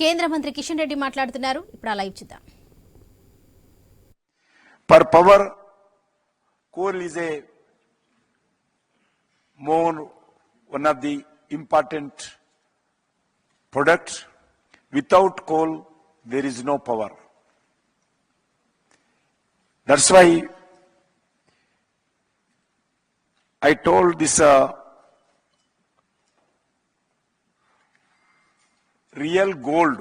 కేంద్ర మంత్రి కిషన్ రెడ్డి మాట్లాడుతున్నారు. ఇప్పుడు ఆ లైవ్ చూద్దాం. Per power coal is a more one of the important product without coal there is no power that's why I told this real gold,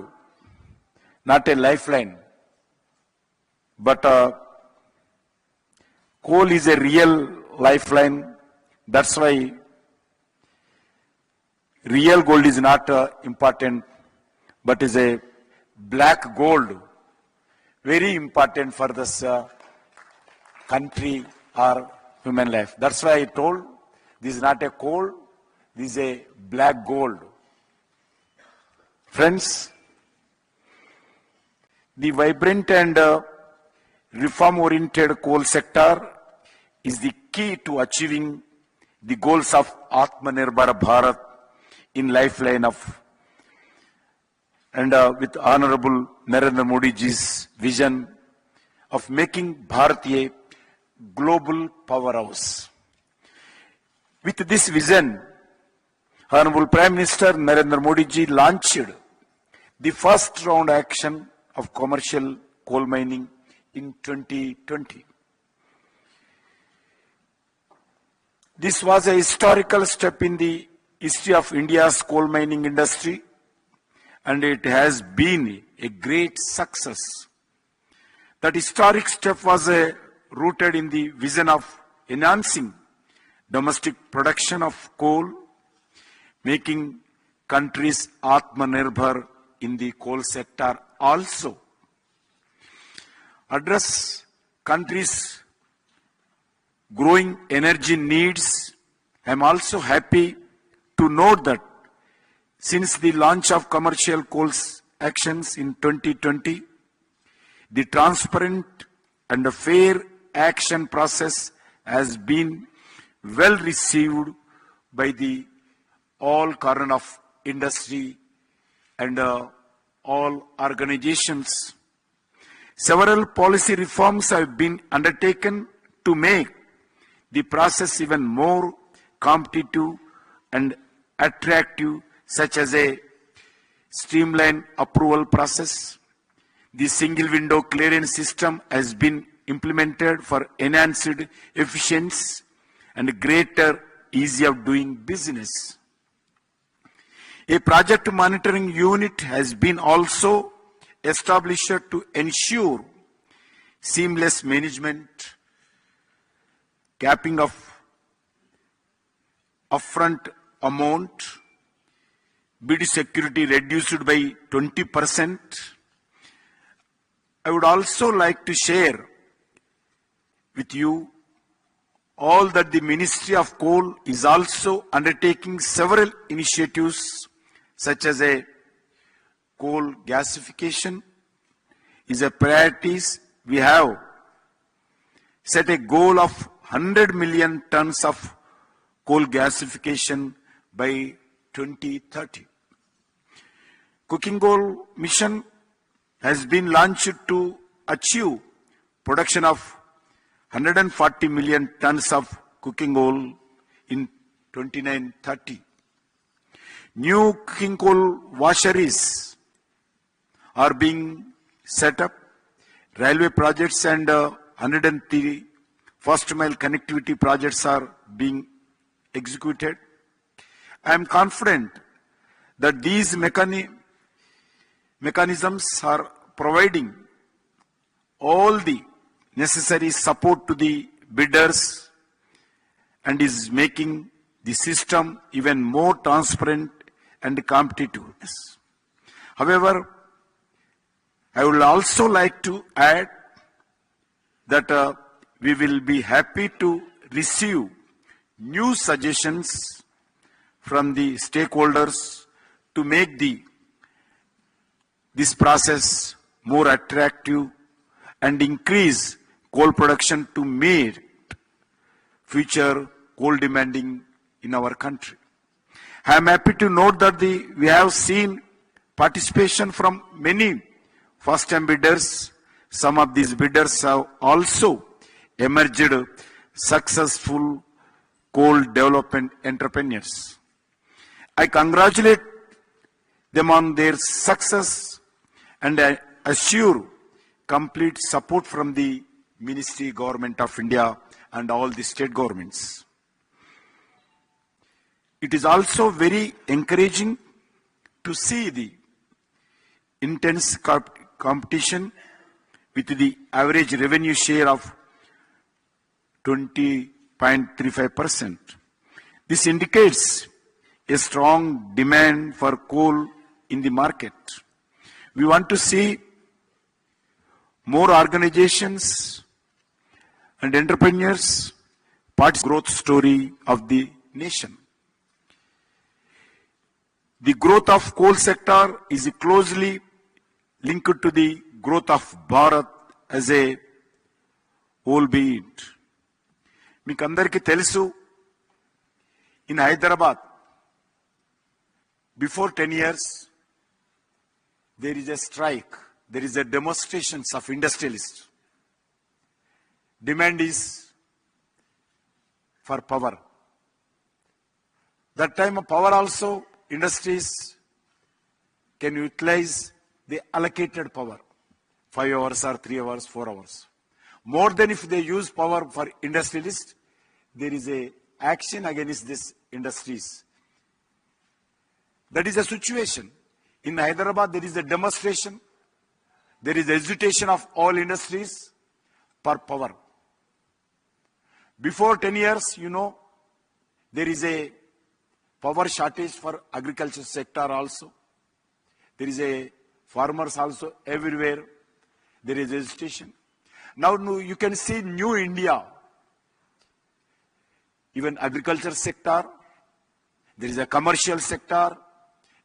not a lifeline, but uh, coal is a real lifeline. That's why real gold is not uh, important, but is a black gold, very important for this uh, country or human life. That's why I told this is not a coal, this is a black gold. Friends, the vibrant and uh, reform-oriented coal sector is the key to achieving the goals of Atmanirbhar Bharat in lifeline of and uh, with Honorable Narendra Modi ji's vision of making Bharat a global powerhouse. With this vision, Honorable Prime Minister Narendra Modi ji launched the first round action of commercial coal mining in 2020. This was a historical step in the history of India's coal mining industry and it has been a great success. That historic step was uh, rooted in the vision of enhancing domestic production of coal, making countries Atmanirbhar in the coal sector also address countries' growing energy needs. I am also happy to note that since the launch of commercial coals actions in 2020, the transparent and fair action process has been well received by the all corner of industry and uh, all organizations. Several policy reforms have been undertaken to make the process even more competitive and attractive, such as a streamlined approval process. The single window clearance system has been implemented for enhanced efficiency and greater ease of doing business. A project monitoring unit has been also established to ensure seamless management, capping of upfront amount, bid security reduced by 20%. I would also like to share with you all that the Ministry of Coal is also undertaking several initiatives such as a coal gasification is a priority we have set a goal of 100 million tons of coal gasification by 2030 cooking coal mission has been launched to achieve production of 140 million tons of cooking oil in 2930 new coal washeries are being set up. Railway projects and uh, 103 first mile connectivity projects are being executed. I am confident that these mechani- mechanisms are providing all the necessary support to the bidders and is making the system even more transparent and competitive. However, I would also like to add that uh, we will be happy to receive new suggestions from the stakeholders to make the this process more attractive and increase coal production to meet future coal demanding in our country. I am happy to note that the, we have seen participation from many first time bidders. Some of these bidders have also emerged successful coal development entrepreneurs. I congratulate them on their success and I assure complete support from the Ministry Government of India and all the state governments. It is also very encouraging to see the intense comp- competition with the average revenue share of 20.35%. This indicates a strong demand for coal in the market. We want to see more organizations and entrepreneurs part growth story of the nation The growth of coal sector is closely linked to the growth of Bharat as a whole be it. మీకు అందరికీ తెలుసు in Hyderabad before ten years there is a strike, there is a demonstrations of industrialists. Demand is for power. That time of power also, industries can utilize the allocated power, five hours or three hours, four hours. More than if they use power for industrialists, there is a action against these industries. That is a situation. In Hyderabad, there is a demonstration. There is a hesitation of all industries for power. Before 10 years, you know, there is a power shortage for agriculture sector also. There is a farmers also everywhere. There is hesitation. Now you can see new India. Even agriculture sector, there is a commercial sector,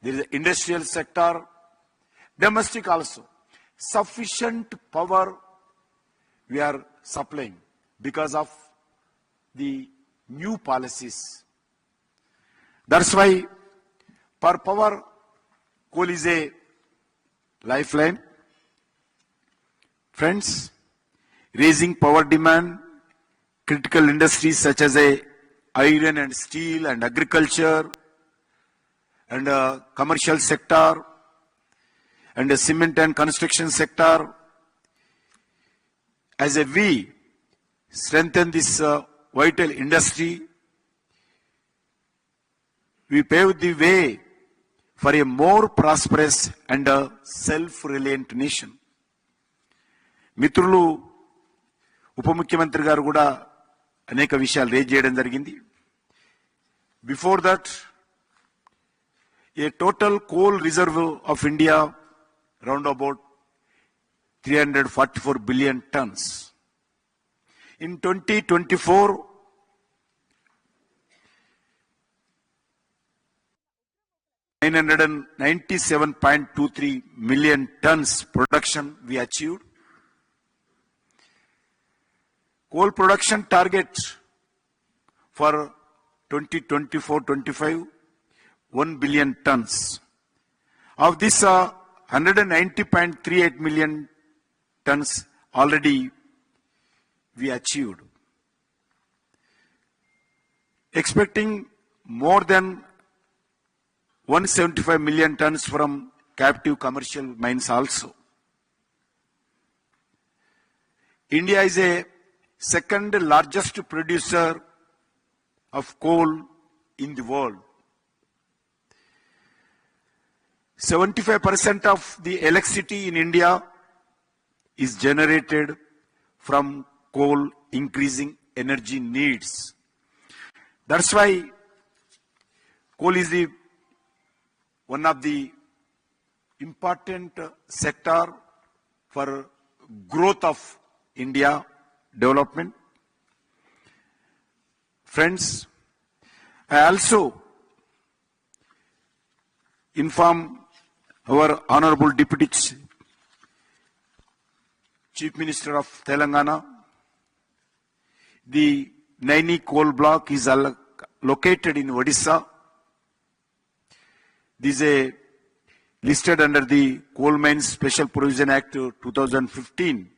there is an industrial sector, domestic also. Sufficient power we are supplying because of the new policies. That's why power coal is a lifeline. Friends, raising power demand, critical industries such as a iron and steel and agriculture and uh, commercial sector and the cement and construction sector as a we strengthen this uh, vital industry we pave the way for a more prosperous and a self-reliant nation. మిత్రులు ఉప ముఖ్యమంత్రి గారు కూడా అనేక విషయాలు raise చేయడం జరిగింది before that a total coal reserve of India round about three hundred forty four billion tons in twenty twenty four 997.23 million tons production we achieved. Coal production target for 2024-25, 1 billion tons. Of this, uh, 190.38 million tons already we achieved. Expecting more than 175 million tons from captive commercial mines also. India is a second largest producer of coal in the world. 75% of the electricity in India is generated from coal, increasing energy needs. That's why coal is the one of the important sector for growth of India development. Friends, I also inform our Honorable Deputy Chief Minister of Telangana, the Naini coal block is located in Odisha. This is a listed under the Coal Mines Special Provision Act uh, 2015.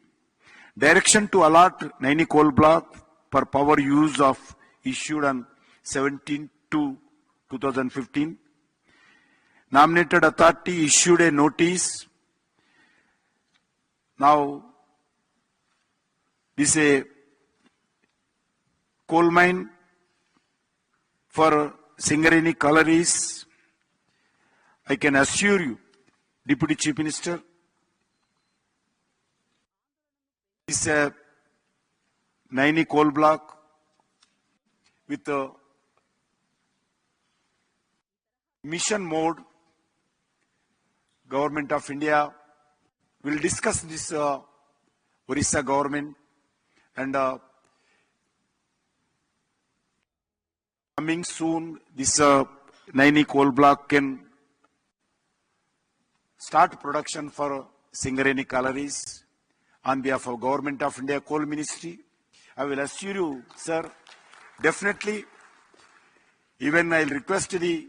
Direction to allot Naini coal block for power use of issued on 17 to 2015. Nominated authority issued a notice. Now, this is a coal mine for Singareni collieries. I can assure you, Deputy Chief Minister, is a Naini coal block with a mission mode. Government of India will discuss this uh, Orissa government and uh, coming soon this uh, Naini coal block can start production for Singareni collieries on behalf of Government of India Coal Ministry. I will assure you, sir, definitely, even I'll request the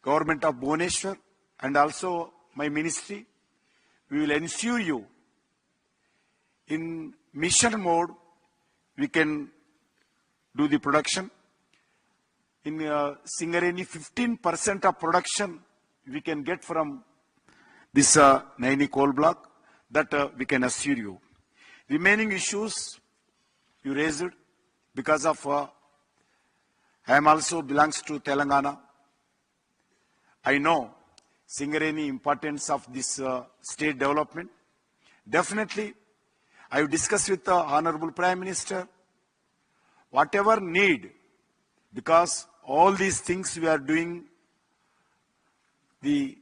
Government of Bhubaneswar and also my ministry, we will ensure you in mission mode, we can do the production. In uh, Singareni, 15% of production we can get from this uh, Naini coal block that uh, we can assure you. Remaining issues you raised because of uh, I am also belongs to Telangana. I know Singareni importance of this uh, state development. Definitely, I have discussed with the Honorable Prime Minister whatever need because all these things we are doing the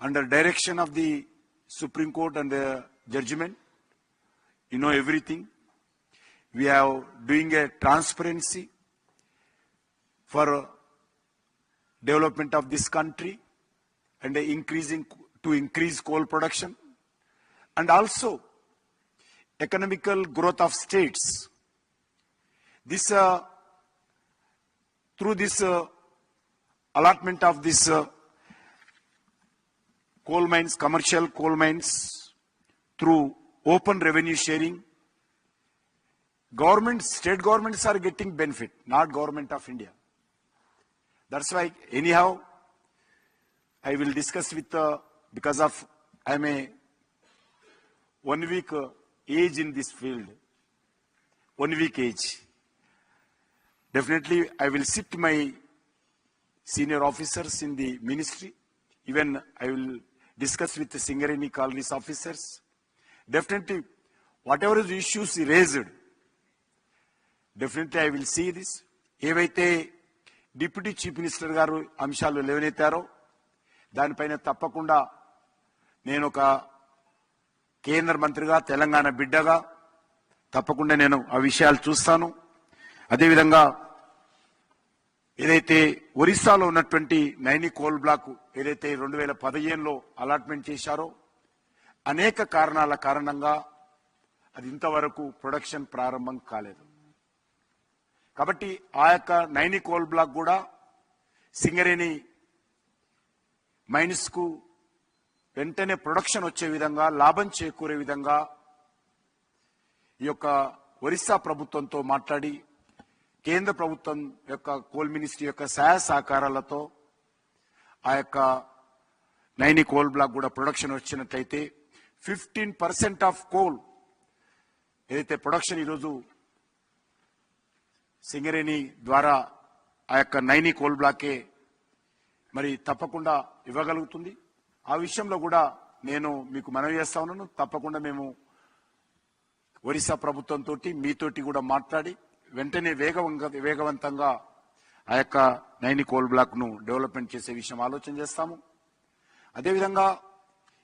under direction of the Supreme Court and the judgment. You know everything. We are doing a transparency for development of this country and increasing to increase coal production and also economical growth of states. This uh, through this uh, allotment of this uh, coal mines, commercial coal mines, through open revenue sharing, governments, state governments are getting benefit, not government of India. That's why anyhow, I will discuss with, uh, because of, I'm a one week uh, age in this field, one week age. Definitely, I will sit my senior officers in the ministry. Even I will discuss with the Singareni colony's officers. Definitely, whatever is the issues raised, definitely I will see this ఏవైతే deputy chief minister గారు అంశాలు లేవనెత్తారో దానిపైన తప్పకుండా నేను ఒక కేంద్ర మంత్రిగా తెలంగాణ బిడ్డగా తప్పకుండా నేను ఆ విషయాలు చూస్తాను అదేవిధంగా ఏదైతే ఒరిస్సాలో ఉన్నటువంటి నైని కోల్ బ్లాక్ ఏదైతే రెండు వేల పదిహేనులో అలాట్మెంట్ చేశారో అనేక కారణాల కారణంగా అది ఇంతవరకు ప్రొడక్షన్ ప్రారంభం కాలేదు. కాబట్టి ఆ యొక్క నైని కోల్ బ్లాక్ కూడా సింగరేణి మైన్స్కు వెంటనే ప్రొడక్షన్ వచ్చే విధంగా లాభం చేకూరే విధంగా ఈ యొక్క ఒరిస్సా ప్రభుత్వంతో మాట్లాడి కేంద్ర ప్రభుత్వం యొక్క కోల్ మినిస్ట్రీ యొక్క సహాయ సహకారాలతో ఆ యొక్క నైని కోల్ బ్లాక్ కూడా ప్రొడక్షన్ వచ్చినట్లయితే ఫిఫ్టీన్ పర్సెంట్ ఆఫ్ కోల్ ఏదైతే ప్రొడక్షన్ ఈరోజు సింగరేణి ద్వారా ఆ యొక్క నైని కోల్ బ్లాకే మరి తప్పకుండా ఇవ్వగలుగుతుంది. ఆ విషయంలో కూడా నేను మీకు మనవి చేస్తా ఉన్నాను. తప్పకుండా మేము ఒరిస్సా ప్రభుత్వంతో మీతోటి కూడా మాట్లాడి వెంటనే వేగవంగా వేగవంతంగా ఆ యొక్క నైని కోల్ బ్లాక్ను డెవలప్మెంట్ చేసే విషయం ఆలోచన చేస్తాము. అదేవిధంగా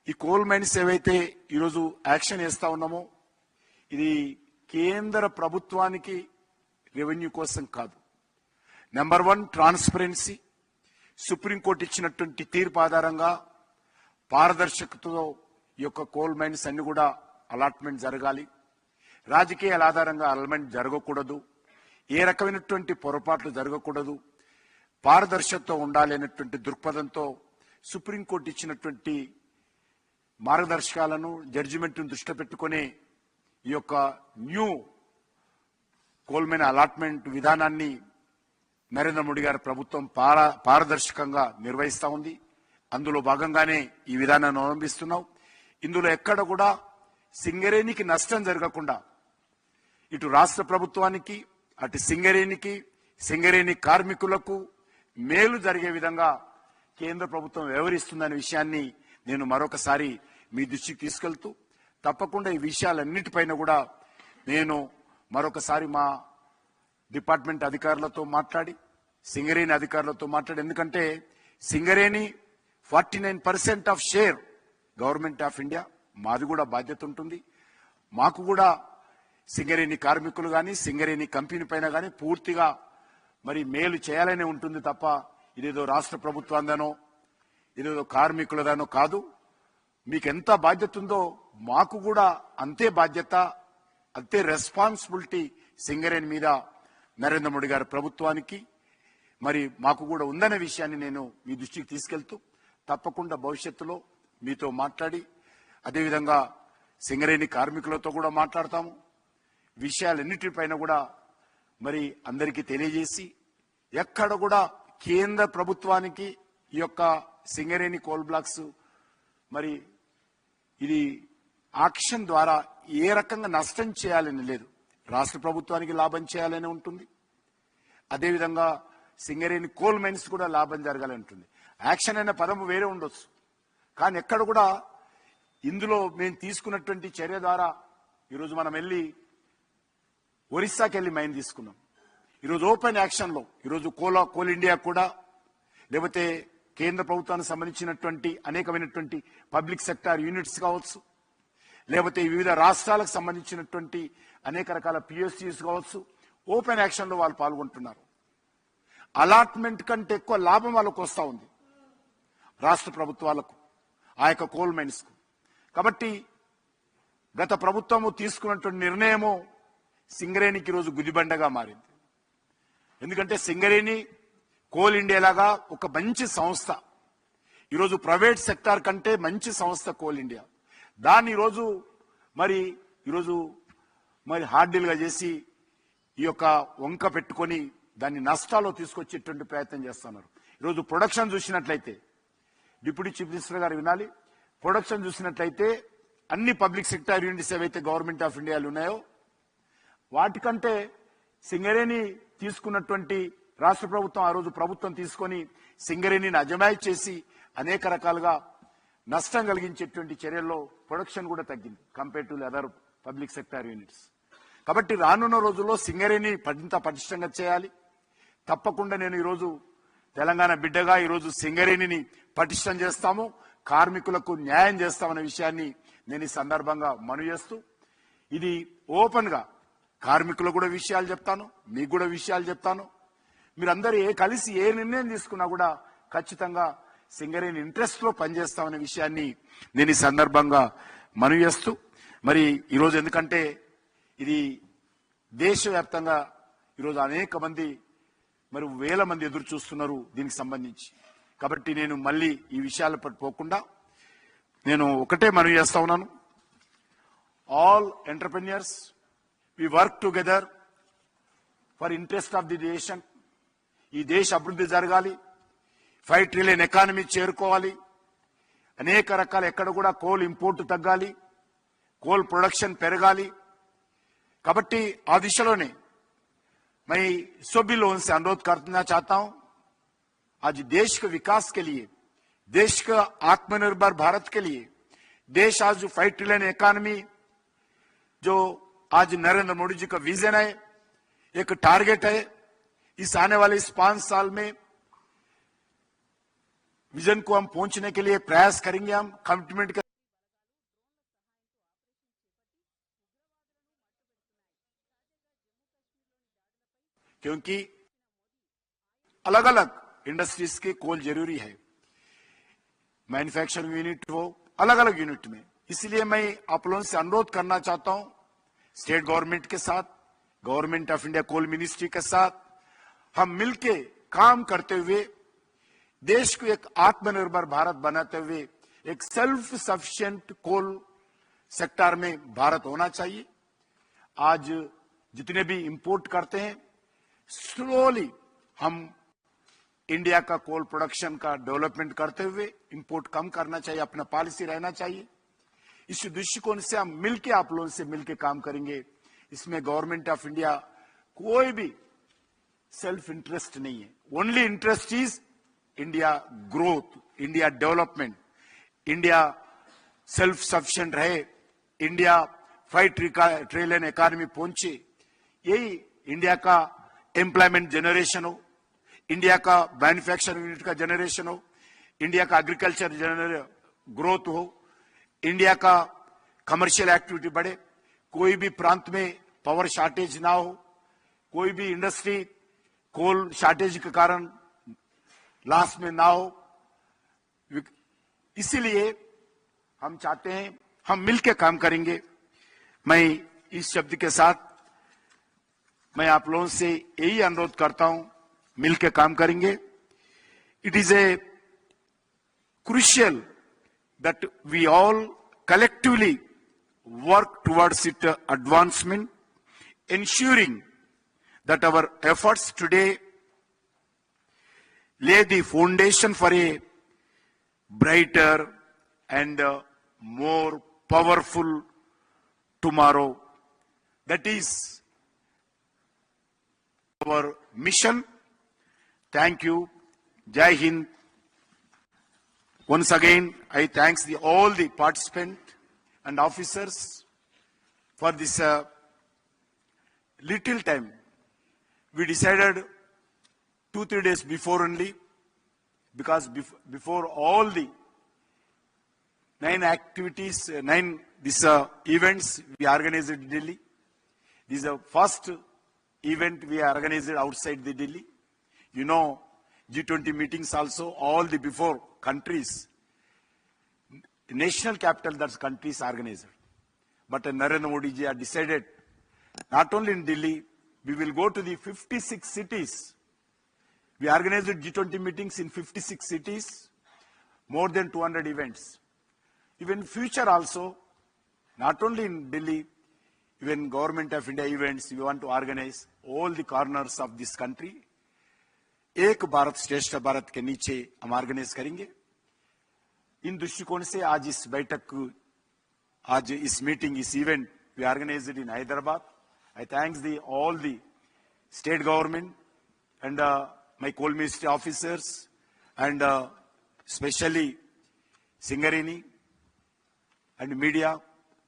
ఈ కోల్ మైన్స్ ఏవైతే ఈరోజు యాక్షన్ వేస్తూ ఉన్నామో ఇది కేంద్ర ప్రభుత్వానికి రెవెన్యూ కోసం కాదు. నెంబర్ వన్ ట్రాన్స్పరెన్సీ సుప్రీంకోర్టు ఇచ్చినటువంటి తీర్పు ఆధారంగా పారదర్శకతతో ఈ యొక్క కోల్ మైన్స్ అన్ని కూడా అలాట్మెంట్ జరగాలి. రాజకీయాల ఆధారంగా అలాట్మెంట్ జరగకూడదు. ఏ రకమైనటువంటి పొరపాట్లు జరగకూడదు. పారదర్శకత ఉండాలి అనేటువంటి దృక్పథంతో సుప్రీంకోర్టు ఇచ్చినటువంటి మార్గదర్శకాలను జడ్జిమెంట్ను దృష్టి పెట్టుకొని ఈ యొక్క న్యూ కోల్మెన్ అలాట్మెంట్ విధానాన్ని నరేంద్ర మోడీ గారి ప్రభుత్వం పార పారదర్శకంగా నిర్వహిస్తూ ఉంది. అందులో భాగంగానే ఈ విధానాన్ని అవలంబిస్తున్నాం. ఇందులో ఎక్కడ కూడా సింగరేణికి నష్టం జరగకుండా ఇటు రాష్ట్ర ప్రభుత్వానికి అటు సింగరేణికి సింగరేణి కార్మికులకు మేలు జరిగే విధంగా కేంద్ర ప్రభుత్వం వ్యవహరిస్తుందనే విషయాన్ని నేను మరొకసారి మీ దృష్టికి తీసుకెళ్తూ తప్పకుండా ఈ విషయాలన్నిటిపైన కూడా నేను మరొకసారి మా డిపార్ట్మెంట్ అధికారులతో మాట్లాడి సింగరేణి అధికారులతో మాట్లాడి ఎందుకంటే Singareni forty nine percent of share government of India మాది కూడా బాధ్యత ఉంటుంది. మాకు కూడా సింగరేణి కార్మికులు కానీ సింగరేణి కంపెనీ పైన కానీ పూర్తిగా మరి మేలు చేయాలనే ఉంటుంది తప్ప ఇదేదో రాష్ట్ర ప్రభుత్వాందనో ఇదేదో కార్మికులదనో కాదు. మీకు ఎంత బాధ్యత ఉందో మాకు కూడా అంతే బాధ్యత అంతే రెస్పాన్సిబిలిటీ సింగరేణి మీద నరేంద్ర మోడీ గారి ప్రభుత్వానికి. మరి మాకు కూడా ఉందనే విషయాన్ని నేను మీ దృష్టికి తీసుకెళ్తూ తప్పకుండా భవిష్యత్తులో మీతో మాట్లాడి అదేవిధంగా సింగరేణి కార్మికులతో కూడా మాట్లాడతాము. విషయాలన్నిటిపైన కూడా మరి అందరికీ తెలియజేసి ఎక్కడ కూడా కేంద్ర ప్రభుత్వానికి ఈ యొక్క సింగరేణి కోల్ బ్లాక్స్ మరి ఇది ఆక్షన్ ద్వారా ఏ రకంగా నష్టం చేయాలని లేదు. రాష్ట్ర ప్రభుత్వానికి లాభం చేయాలని ఉంటుంది. అదేవిధంగా సింగరేణి కోల్ మైన్స్ కూడా లాభం జరగాలని ఉంటుంది. యాక్షన్ అనే పదము వేరే ఉండొచ్చు. కానీ ఎక్కడ కూడా ఇందులో మేము తీసుకున్నటువంటి చర్య ద్వారా ఈరోజు మనం వెళ్ళి ఒరిస్సాకి వెళ్ళి మైన్ తీసుకున్నాం. ఈరోజు ఓపెన్ యాక్షన్లో ఈరోజు కోలా కోల్ ఇండియా కూడా లేకపోతే కేంద్ర ప్రభుత్వానికి సంబంధించినటువంటి అనేకమైనటువంటి పబ్లిక్ సెక్టార్ యూనిట్స్ కావచ్చు లేకపోతే వివిధ రాష్ట్రాలకు సంబంధించినటువంటి అనేక రకాల పిఎస్సిస్ కావచ్చు ఓపెన్ యాక్షన్లో వాళ్ళు పాల్గొంటున్నారు. అలాట్మెంట్ కంటే ఎక్కువ లాభం వాళ్ళకు వస్తూ ఉంది రాష్ట్ర ప్రభుత్వాలకు ఆ యొక్క కోల్ మైన్స్కు. కాబట్టి గత ప్రభుత్వము తీసుకున్నటువంటి నిర్ణయము సింగరేణికి ఈరోజు గుదిబండగా మారింది. ఎందుకంటే సింగరేణి కోల్ ఇండియా లాగా ఒక మంచి సంస్థ. ఈరోజు ప్రైవేట్ సెక్టార్ కంటే మంచి సంస్థ కోల్ ఇండియా. దాన్ని ఈరోజు మరి ఈరోజు మరి హార్డ్ చేసి ఈ యొక్క వంక పెట్టుకొని దాన్ని నష్టాల్లో తీసుకొచ్చేటువంటి ప్రయత్నం చేస్తున్నారు. ఈరోజు ప్రొడక్షన్ చూసినట్లయితే డిప్యూటీ చీఫ్ మినిస్టర్ గారు వినాలి ప్రొడక్షన్ చూసినట్లయితే అన్ని పబ్లిక్ సెక్టార్ యూనిట్స్ ఏవైతే గవర్నమెంట్ ఆఫ్ ఇండియాలు ఉన్నాయో వాటికంటే సింగరేణి తీసుకున్నటువంటి రాష్ట్ర ప్రభుత్వం ఆ రోజు ప్రభుత్వం తీసుకొని సింగరేణిని అజమాయి చేసి అనేక రకాలుగా నష్టం కలిగించేటువంటి చర్యల్లో ప్రొడక్షన్ కూడా తగ్గింది compare to other public sector units. కాబట్టి రానున్న రోజుల్లో సింగరేణి మరింత పటిష్టంగా చేయాలి. తప్పకుండా నేను ఈరోజు తెలంగాణ బిడ్డగా ఈరోజు సింగరేణిని పటిష్టం చేస్తాము కార్మికులకు న్యాయం చేస్తామనే విషయాన్ని నేను ఈ సందర్భంగా మనవి చేస్తూ ఇది ఓపెన్గా కార్మికులకు కూడా విషయాలు చెప్తాను మీకు కూడా విషయాలు చెప్తాను. మీరందరూ ఏ కలిసి ఏ నిర్ణయం తీసుకున్నా కూడా ఖచ్చితంగా సింగరేణి ఇంట్రెస్ట్లో పనిచేస్తామనే విషయాన్ని నేను ఈ సందర్భంగా మనవి చేస్తూ మరి ఈరోజు ఎందుకంటే ఇది దేశవ్యాప్తంగా ఈరోజు అనేక మంది మరి వేల మంది ఎదురు చూస్తున్నారు దీనికి సంబంధించి. కాబట్టి నేను మళ్ళీ ఈ విషయాల పట్టు పోకుండా నేను ఒకటే మనవి చేస్తా ఉన్నాను. All entrepreneurs we work together for interest of the nation ఈ దేశ అభివృద్ధి జరగాలి ఫైవ్ ట్రిలియన్ ఎకానమీ చేరుకోవాలి అనేక రకాల ఎక్కడ కూడా కోల్ ఇంపోర్ట్ తగ్గాలి కోల్ ప్రొడక్షన్ పెరగాలి కాబట్టి ఆ దిశలోనే मैं सभी लोगों से अनुरोध करना चाहता हूं आज देश के विकास के लिए देश का आत्मनिर्भर भारत के लिए देश आज जो फाइव ट्रिलियन इकोनॉमी जो आज नरेंद्र मोदी जी का विजन है, एक टारगेट है। इस आने वाले इस पाँच साल में विजन को हम पहुँचने के लिए प्रयास करेंगे, हम कमिटमेंट कर क्योंकि अलग अलग इंडस्ट्रीज़ के कोल ज़रूरी है। मैन्युफैक्चरिंग यूनिट हो अलग अलग यूनिट में। इसलिए मैं आप लोगों से अनुरोध करना चाहता हूँ स्टेट गवर्नमेंट के साथ, government of India coal ministry के साथ, हम मिलके काम करते हुए, देश को एक आत्मनिर्भर भारत बनाते हुए, एक सेल्फ सफिशिएंट कोल सेक्टर में भारत होना चाहिए। आज जितने भी इंपोर्ट करते हैं स्लोली हम इंडिया का कोल प्रोडक्शन का डेवलपमेंट करते हुए इंपोर्ट कम करना चाहिए, अपना पॉलिसी रहना चाहिए। इस दृष्टिकोण से हम मिलके आप लोगों से मिलके काम करेंगे। इसमें गवर्नमेंट ऑफ़ इंडिया कोई भी सेल्फ इंटरेस्ट नहीं है। Only interest is India growth India development India self sufficient रहे इंडिया फाइव ट्रिलियन इकॉनमी पहुँचे। यही इंडिया का एम्प्लॉयमेंट जनरेशन हो इंडिया का मैन्युफैक्चरिंग यूनिट का जनरेशन हो इंडिया का एग्रीकल्चर ग्रोथ हो। इंडिया का कमर्शियल एक्टिविटी बढ़े, कोई भी प्रांत में पावर शॉर्टेज ना हो, कोई भी इंडस्ट्री कोल शॉर्टेज के कारण लॉस में ना हो। इसीलिए हम चाहते हैं, हम मिलकर काम करेंगे। मैं इस शब्द के साथ मैं आप लोगों से यही अनुरोध करता हूँ मिलकर काम करेंगे। It is a crucial that we all collectively work towards its advancement, ensuring that our efforts today lay the foundation for a brighter and uh, more powerful tomorrow. That is our mission. Thank you. Jai Hind. Once again, I thanks the, all the participants and officers for this uh, little time. We decided two, three days before only, because bef- before all the nine activities, uh, nine this uh, events we organized in Delhi. This is the first event we organized outside the Delhi. You know, G20 meetings also, all the before countries, national capital that countries organized. But Narendra Modi ji decided, not only in Delhi, we will go to the 56 cities. We organized G20 meetings in 56 cities, more than 200 events. Even future also, not only in Delhi, even government of India events, we want to organize all the corners of this country. एक भारत श्रेष्ठ भारत के नीचे हम organise करेंगे। इन दृष्टिकोण से आज इस बैठक आज इस मीटिंग इस event we organise in Hyderabad I thanks the all the state government coal ministry officers and uh, especially Singarini and media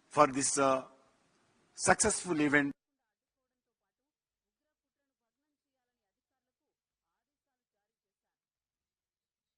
for this uh, successful event.